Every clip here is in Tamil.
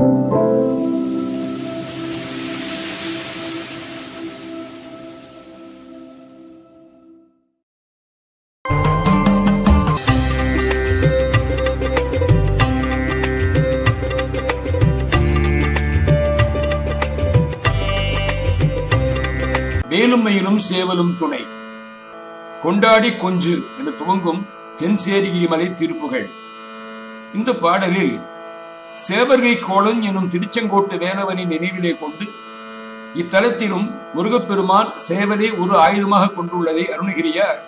வேலுமையிலும் சேவலும் துணை. கொண்டாடி கொஞ்சு என துவங்கும் தென்சேரிகிரி மலை திருப்புகள். இந்த பாடலில் சேவர்கை கோளன் எனும் திருச்செங்கோட்டு வேலவனின் நினைவிலே கொண்டு இத்தலத்திலும் முருகப்பெருமான் சேவலை ஒரு ஆயுதமாக கொண்டுள்ளதை அருணகிரியார்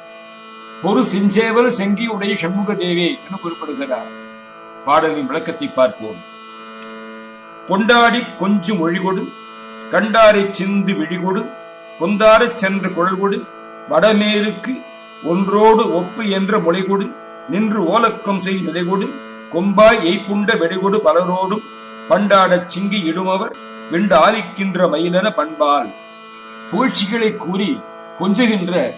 ஒரு செஞ்சேவல் செங்கியுடைய சண்முக தேவே என குறிப்பிடுகிறார். பாடலின் விளக்கத்தை பார்ப்போம். கொண்டாடி கொஞ்சம் மொழிகொடு கண்டாரை சிந்து விழிகொடு கொந்தாரச் சென்று குழல்கொடு வடமேருக்கு ஒன்றோடு ஒப்பு என்ற மொழிகொடு நின்று ஓலக்கம் செய் நிலைகொடு கொம்பாய் எய்ப்புண்ட வெடிகொடு பலரோடும் பண்டாடச் சிங்கி இடுமவர் வெண்டு ஆலிக்கின்ற மயிலன பண்பால் புகழ்ச்சிகளை கூறி கொஞ்சுகின்ற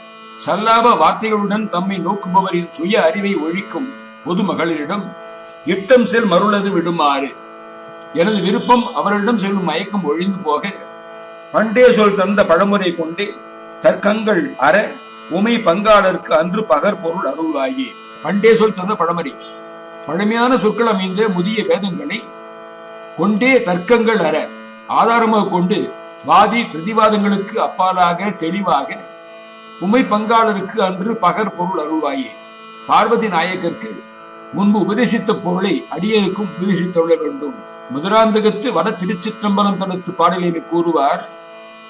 சல்லாப வார்த்தைகளுடன் தம்மை நோக்குபவரின் சுய அறிவை ஒழிக்கும் பொதுமகளிரிடம் இட்டம் செல் மருளது விடுமாறு. எனது விருப்பம் அவர்களிடம் செல்லும் மயக்கம் ஒழிந்து போக. பண்டே சொல் தந்த பழமுறை கொண்டே தர்க்கங்கள் அற உமை பங்காளருக்கு அன்று பகர் பொருள் அருள்வாயே. பண்டே சொல் தந்த பழமறை. பழமையான சொற்கள் அமைந்த முதிய வேதங்களை கொண்டே தர்க்கங்கள் அற ஆதாரமாக கொண்டு வாதி பிரதிவாதங்களுக்கு அப்பாலாக தெளிவாக உமை பங்காளருக்கு அன்று பகர் பொருள் அருள்வாயே. பார்வதி நாயகருக்கு முன்பு உபதேசித்த பொருளை அடியனுக்கும் உபதேசித்துள்ள வேண்டும். முதலாந்தகத்து வட திருச்சிற்றம்பலம் தனத்து பாடலினை கூறுவார்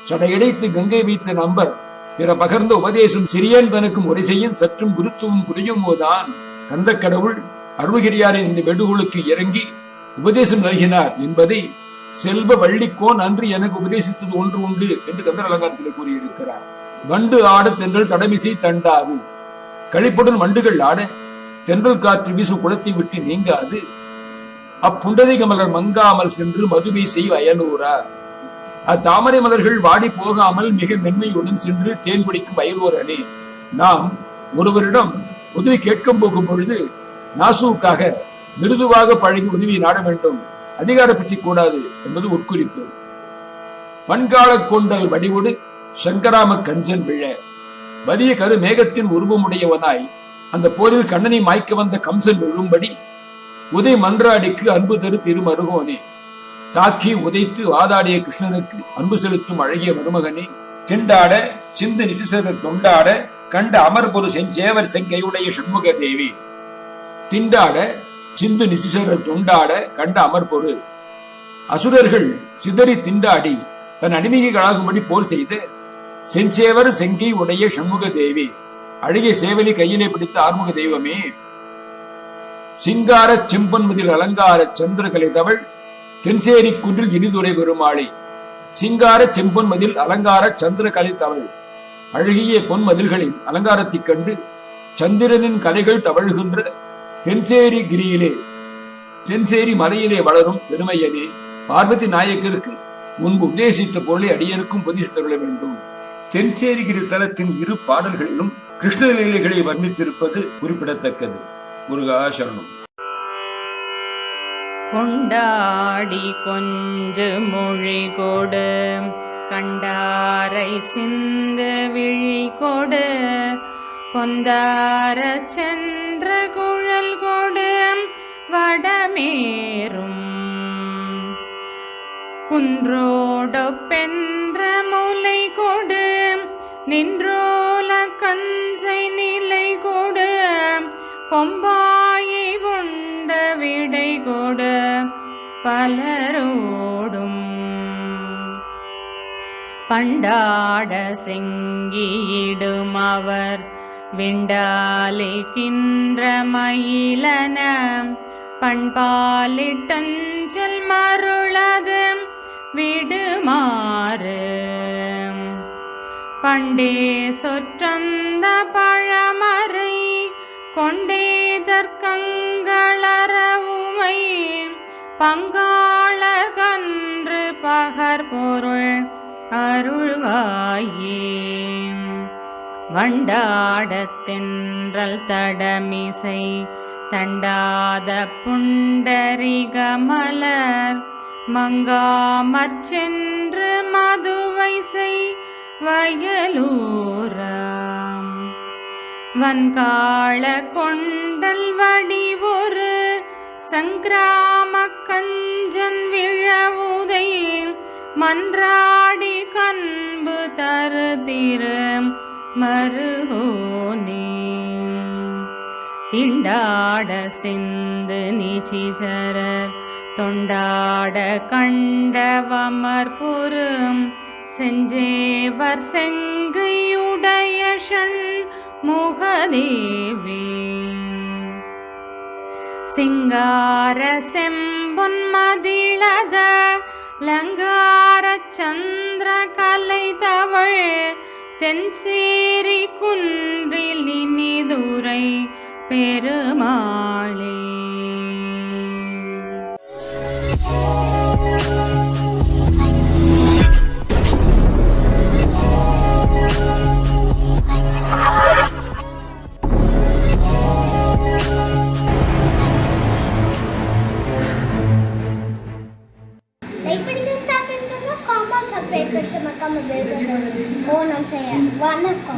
சடையடைத்து கங்கை வைத்த நம்பர் பிற பகர்ந்த உபதேசம் சிறியன் தனக்கும் உரை செய்யும் சற்றும் குருத்துவம் குறையும் போதான் கந்த கடவுள் அருள்கிரியாரின் இந்த வெடுகுளுக்கு இறங்கி உபதேசம் நல்கினார் என்பதை செல்வ வள்ளிக்கோன் அன்று எனக்கு உபதேசித்தது ஒன்று உண்டு என்று கந்தர் அலங்காரத்தில் கூறியிருக்கிறார். வண்டு ஆட தென்றல் தடமிசை தண்டாது. கழிப்புடன் வண்டுகள் ஆட தென்றல் காற்று வீசு குளத்தை விட்டு நீங்காது. அப்புண்டதை கமலர் மங்காமல் சென்று மதுவை செய் அயனூரா அத்தாமரை மலர்கள் வாடி போகாமல் மிக மென்மையுடன் சென்று தேன் குடிக்கும் அயலூரனே நாம் ஒருவரிடம் உதவி கேட்கும் போகும் பொழுது நாசுவுக்காக மிருதுவாக பழகி உதவியை நாட வேண்டும். அதிகார பிச்சை கூடாது என்பது உட்குறிப்பு. வன்கால கொண்டல் வடிவுடு சங்கராம கஞ்சன் விழ. வலிய கரு மேகத்தின் உருவமுடையவனாய் அந்த போரில் கண்ணனை மாய்க்க வந்த கம்சன் விழும்படி உதய மன்றாடிக்கு அன்பு தரு திருமருகோனே. தாக்கி உதைத்து வாதாடிய கிருஷ்ணனுக்கு அன்பு செலுத்தும் அழகிய மருமகனே. திண்டாட சிந்து நிசிசத தொண்டாட கண்ட அமர்பொரு செஞ்சேவர் செங்கையுடைய சண்முக தேவி திண்டாட சிந்து நிசிசரர் தொண்டாட கண்ட அமர்பொரு அசுரர்கள் சிதறி திண்டாடி தன் அடிமைகளாகும்படி போர் செய்து செஞ்சேவர் செங்கை உடைய சண்முக தேவி. அழகிய சேவலி கையிலே பிடித்த ஆறுமுக தெய்வமே. சிங்கார செம்பன்மதில் அலங்கார சந்திரகலை தவள் தென்சேரி குன்றில் இனிதுரை பெருமாளை. சிங்கார செம்பொன்மதில் அலங்கார சந்திரகலை தவள் அழகிய பொன்மதில்களின் அலங்காரத்தைக் கண்டு சந்திரனின் கலைகள் தவழ்கின்ற தென்சேரி கிரியிலே தென்சேரி மலையிலே வளரும் பெருமையனே பார்வதி நாயக்கருக்கு முன்பு உபதேசித்த பொருளை அடியனுக்கும் உபதேசித்தருள வேண்டும். தென்சேரிகிரி தலத்தின் இரு பாடல்களிலும் கிருஷ்ணலீலைகளை வர்ணித்திருப்பது குறிப்பிடத்தக்கது. முருகா சரணம். கொண்டாடி கொஞ்சு மொழி கொடு கண்டாரை சிந்து விழி கொடு கொந்தார சென்ற குழல் கொடு வடமேறும். குன்றோடொப்பென்ற முலை கொடு நின்றோல கஞ்சை நிலை கொடு கொம்பாயை உண்ட விடை கொடு பலரோடும். பண்டாட செங்கியிடும் அவர் விண்டாலிக்கின்ற மயிலன பண்பாலிட்டஞ்சல் மருளது விடுமாறு. பண்டே சொற்றந்த பழமறை கொண்டே தர்க்கங்களறவுமை பங்காளர் கன்று பகர் பொருள் அருள்வாயே. வண்டாடத்தென்றல் தடமிசை தண்டாத புண்டரிகமலர் மங்காமற்சென்று மங்காமற் மதுவை செய் வயலூராம். வன்காள கொண்டல் வடிவொரு சங்கிராம கஞ்சன் விழவுதை மன்றாடி கண்பு தருதிரு மறுகோனே. திண்டாட சிந்து நிச்சிசரர் தொண்டாட கண்டவமர்புறம் செஞ்சேவர் செங்கையுடைய ஷண் முகதேவி சிங்கார செம்பொன் மதிழத லங்கார சந்திர கலை தவள் தென்சேரி పేరు పెడతాం అక్క మా పేరు పెడతాం ఓ నమస్కారం వన్ అక్క